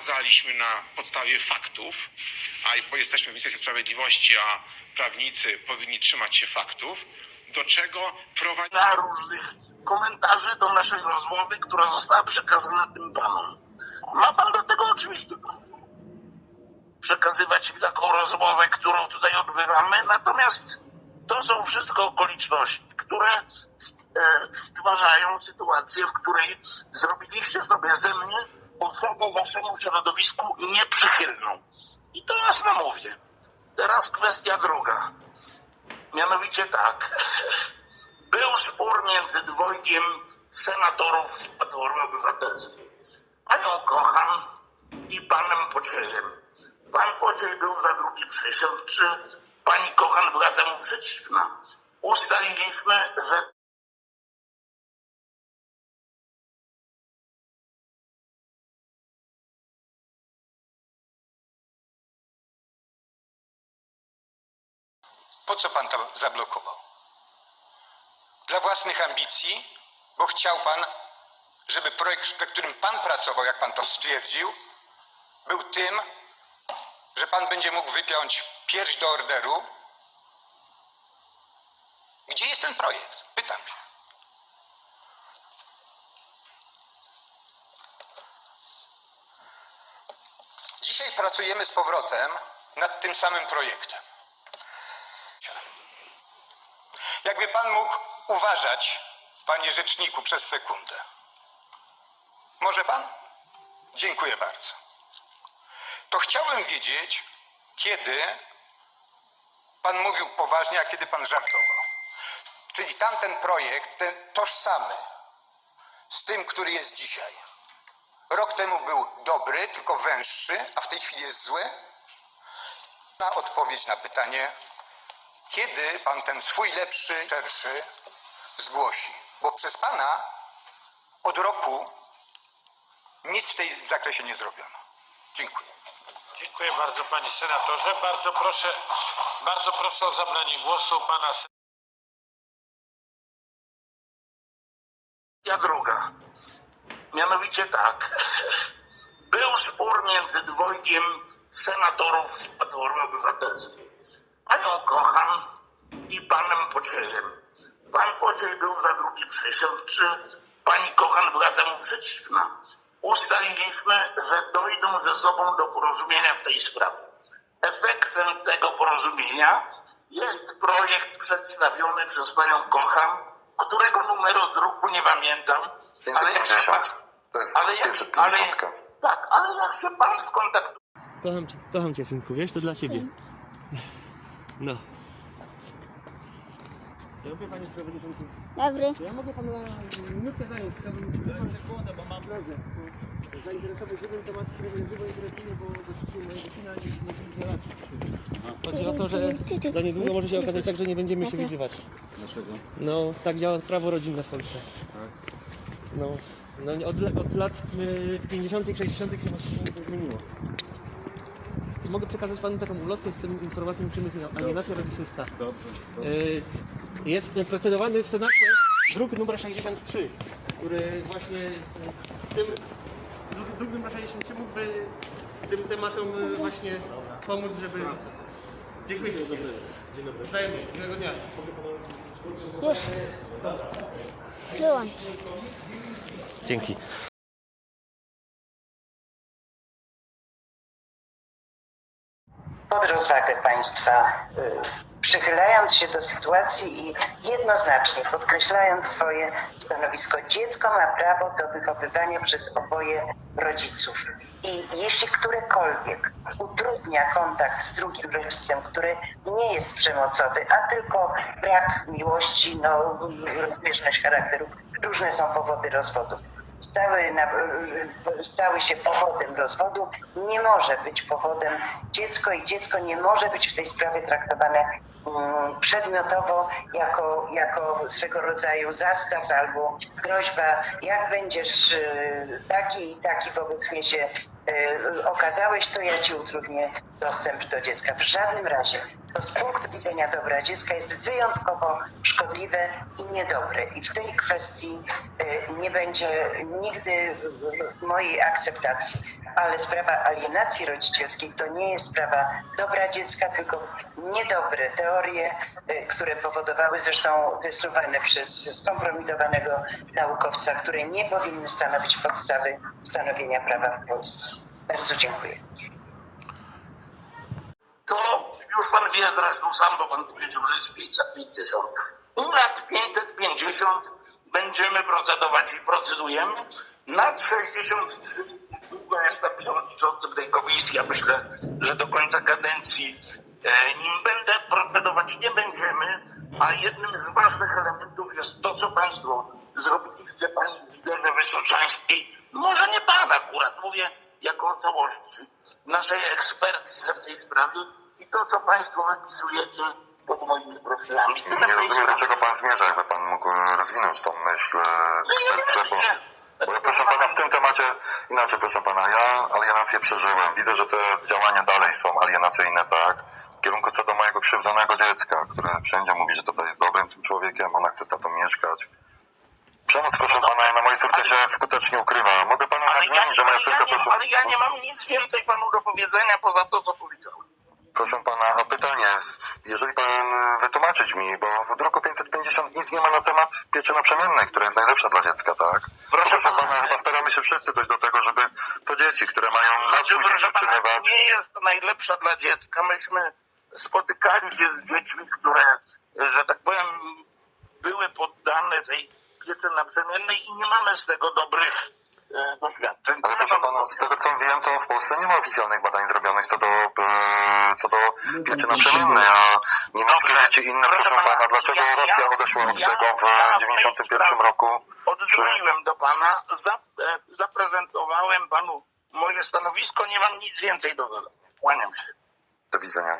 wskazaliśmy na podstawie faktów, a bo jesteśmy w Ministerstwie Sprawiedliwości, a prawnicy powinni trzymać się faktów, do czego prowadzi... na różnych komentarzy do naszej rozmowy, która została przekazana tym panom. Ma pan do tego oczywiście przekazywać im taką rozmowę, którą tutaj odbywamy, natomiast to są wszystko okoliczności, które e, stwarzają sytuację, w której zrobiliście sobie ze mnie osobę waszemu środowisku nieprzychylną. I to jasno mówię. Teraz kwestia druga. Mianowicie tak. Był spór między dwojgiem senatorów z Platformy Obywatelskiej. Panią Kochan i panem Pociejem. Pan Pociej był za drugi przysiądczy, pani Kochan była temu przeciwna. Ustaliliśmy, że Po co pan to zablokował? Dla własnych ambicji, bo chciał pan, żeby projekt, nad którym pan pracował, jak pan to stwierdził, był tym, że pan będzie mógł wypiąć pierś do orderu. Gdzie jest ten projekt? Pytam się. Dzisiaj pracujemy z powrotem nad tym samym projektem. Jakby pan mógł uważać, panie rzeczniku, przez sekundę. Może pan? Dziękuję bardzo. To chciałbym wiedzieć, kiedy pan mówił poważnie, a kiedy pan żartował. Czyli tamten projekt, ten tożsamy z tym, który jest dzisiaj. Rok temu był dobry, tylko węższy, a w tej chwili jest zły? Na odpowiedź na pytanie, kiedy pan ten swój lepszy, szerszy zgłosi? Bo przez pana od roku nic w tej zakresie nie zrobiono. Dziękuję. Dziękuję bardzo panie senatorze. Bardzo proszę, bardzo proszę o zabranie głosu pana sen- kwestia druga. Mianowicie tak. Był spór między dwojgiem senatorów z Platformy Obywatelskiej. Panią Kochan i panem Pociejem. Pan Pociej był za drugi przysiądczy, pani Kochan była temu przeciwna. Ustaliliśmy, że dojdą ze sobą do porozumienia w tej sprawie. Efektem tego porozumienia jest projekt przedstawiony przez panią Kochan, którego numeru druku nie pamiętam. Ale jak się pan, 550. To jest ale jak, ale, 550. tak, ale jak się pan skontaktuje Kocham cię, kocham cię synku, wiesz, to dla ciebie. No. Ja lubię panie sprawiedliwym. Dobry. Ja mogę pana minutkę zająć, chciałbym sekundę, bo mam blogę. Zainteresować żywym tematem, który mnie żywo interesuje, bo dotyczy mojego syna i nie widzę relacji. Chodzi o to, że za niedługo może się okazać tak, że nie będziemy się widywać. Dlaczego? No, tak działa prawo rodzinne w Polsce. No, no nie, od, od lat y, 50., 60. się właśnie to zmieniło. Mogę przekazać panu taką ulotkę z tym informacją przemysłową, alienacja rodzicielska. Dobrze. Y, Jest procedowany w Senacie druk numer 63, który właśnie y, tym druk- druk numer 63 mógłby tym tematom y, właśnie pomóc, żeby... Dziękuję. Dzień dobry. Dzień dobry. Wzajemnie. Miłego dnia. Już. Wyłącz. Dzięki. Pod rozwagę państwa, y, przychylając się do sytuacji i jednoznacznie podkreślając swoje stanowisko. Dziecko ma prawo do wychowywania przez oboje rodziców. I jeśli którekolwiek utrudnia kontakt z drugim rodzicem, który nie jest przemocowy, a tylko brak miłości, no, rozbieżność charakteru, różne są powody rozwodów stały, na, stały się powodem rozwodu, nie może być powodem dziecko i dziecko nie może być w tej sprawie traktowane przedmiotowo jako, jako swego rodzaju zastaw albo groźba, jak będziesz y, taki i taki wobec mnie się y, okazałeś, to ja ci utrudnię dostęp do dziecka. W żadnym razie to z punktu widzenia dobra dziecka jest wyjątkowo szkodliwe i niedobre. I w tej kwestii y, nie będzie nigdy mojej akceptacji. Ale sprawa alienacji rodzicielskiej to nie jest sprawa dobra dziecka, tylko niedobre teorie, y, które powodowały zresztą wysuwane przez skompromitowanego naukowca, które nie powinny stanowić podstawy stanowienia prawa w Polsce. Bardzo dziękuję. To już pan wie zresztą sam, bo pan powiedział, że jest 550. I nad 550 będziemy procedować i procedujemy. Nad 63 długo jestem przewodniczącym tej komisji. Ja myślę, że do końca kadencji e, nim będę procedować nie będziemy, a jednym z ważnych elementów jest to, co państwo zrobiliście pani liderze Wysoczańskiej. Może nie pan akurat, mówię jako o całości naszej ekspertce w tej sprawie i to, co państwo wypisujecie pod moimi profilami. Nie rozumiem, do czego pan zmierza, jakby pan mógł rozwinąć tą myśl No nie, nie, ekspercką, bo, nie. Bo ja, proszę pana, w tym temacie, inaczej proszę pana, ja alienację przeżyłem, widzę, że te działania dalej są alienacyjne, tak, w kierunku co do mojego krzywdzonego dziecka, które wszędzie mówi, że tutaj jest dobrym tym człowiekiem, ona chce z tatą mieszkać. Przemoc, proszę pana, na mojej córce się skutecznie ukrywa. Mogę panu Ale ja, nadmienić, że moja ale, ja córka, nie, proszę... ale ja nie mam nic więcej panu do powiedzenia poza to, co powiedziałem. Proszę pana, a pytanie, jeżeli pan wytłumaczyć mi, bo w druku 550 nic nie ma na temat pieczy naprzemiennej, która jest najlepsza dla dziecka, tak? Proszę Proszę pana, pana, chyba staramy się wszyscy dojść do tego, żeby to dzieci, które mają nas Znaczy, później utrzymywać, nie jest to najlepsza dla dziecka. Myśmy spotykali się z dziećmi, które, że tak powiem, były poddane tej pieczy naprzemiennej i nie mamy z tego dobrych doświadczeń. ale proszę pana, z tego co wiem, to w Polsce nie ma oficjalnych badań zrobionych co do, e, co do pieczy naprzemiennej, a niemieckie Dobrze. dzieci inne, Proszę proszę pana, pana, dlaczego ja- Rosja ja- odeszła od ja- tego w ja- 91 roku? Odzwoniłem do pana, za, e, zaprezentowałem panu moje stanowisko, nie mam nic więcej do dodania. Kłaniam się. Do widzenia.